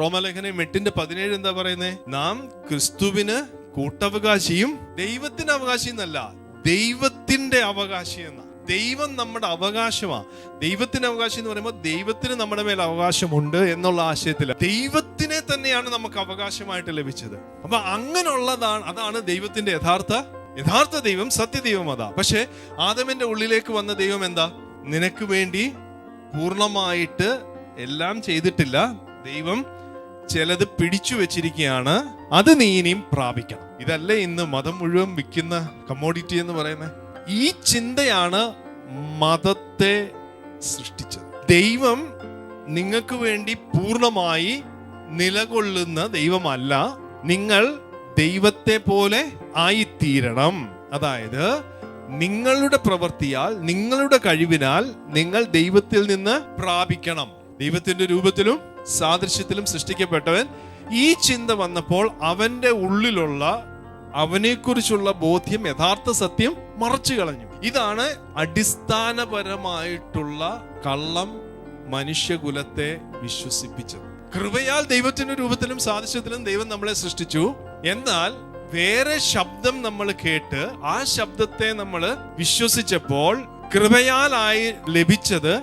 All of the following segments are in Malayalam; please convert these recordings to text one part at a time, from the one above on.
റോമലേഖനം എട്ടിന്റെ പതിനേഴ് എന്താ പറയുന്നത് നാം ക്രിസ്തുവിന് കൂട്ടവകാശിയും ദൈവത്തിന്റെ അവകാശി എന്നല്ല ദൈവത്തിന്റെ അവകാശി എന്ന. ദൈവം നമ്മുടെ അവകാശമാണ്. ദൈവത്തിന്റെ അവകാശം എന്ന് പറയുമ്പോൾ ദൈവത്തിന് നമ്മുടെ മേൽ അവകാശമുണ്ട് എന്നുള്ള ആശയത്തിൽ ദൈവത്തിനെ തന്നെയാണ് നമുക്ക് അവകാശമായിട്ട് ലഭിച്ചത്. അപ്പൊ അങ്ങനെയുള്ളതാണ് അതാണ് ദൈവത്തിന്റെ യഥാർത്ഥ യഥാർത്ഥ ദൈവം സത്യദൈവം അതാ. പക്ഷെ ആദമിന്റെ ഉള്ളിലേക്ക് വന്ന ദൈവം എന്താ? നിനക്ക് വേണ്ടി പൂർണമായിട്ട് എല്ലാം ചെയ്തിട്ടില്ല. ദൈവം ചിലത് പിടിച്ചു വെച്ചിരിക്കുകയാണ് അത് നീ ഇനിയും പ്രാപിക്കണം. ഇതല്ലേ ഇന്ന് മതം മുഴുവൻ വിൽക്കുന്ന കമ്മോഡിറ്റി എന്ന് പറയുന്നത്? ഈ ചിന്തയാണ് മതത്തെ സൃഷ്ടിച്ചത്. ദൈവം നിങ്ങൾക്ക് വേണ്ടി പൂർണമായി നിലകൊള്ളുന്ന ദൈവമല്ല. നിങ്ങൾ ദൈവത്തെ പോലെ ആയിത്തീരണം. അതായത് നിങ്ങളുടെ പ്രവൃത്തിയാൽ നിങ്ങളുടെ കഴിവിനാൽ നിങ്ങൾ ദൈവത്തിൽ നിന്ന് പ്രാപിക്കണം. ദൈവത്തിന്റെ രൂപത്തിലും സാദൃശ്യത്തിലും സൃഷ്ടിക്കപ്പെട്ടവൻ ഈ ചിന്ത വന്നപ്പോൾ അവന്റെ ഉള്ളിലുള്ള അവനെക്കുറിച്ചുള്ള ബോധ്യം യഥാർത്ഥ സത്യം മറച്ചു കളഞ്ഞു. ഇതാണ് അടിസ്ഥാനപരമായിട്ടുള്ള കള്ളം മനുഷ്യകുലത്തെ വിശ്വസിപ്പിച്ചത്. കൃപയാൽ ദൈവത്തിന്റെ രൂപത്തിലും സാദൃശ്യത്തിലും ദൈവം നമ്മളെ സൃഷ്ടിച്ചു. എന്നാൽ വേറെ ശബ്ദം നമ്മൾ കേട്ട് ആ ശബ്ദത്തെ നമ്മൾ വിശ്വസിച്ചപ്പോൾ കൃപയാലായി ലഭിച്ചത്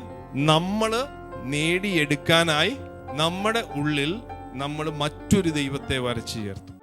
നമ്മൾ നേടിയെടുക്കാനായി നമ്മുടെ ഉള്ളിൽ നമ്മൾ മറ്റൊരു ദൈവത്തെ വരച്ചു ചേർത്തു.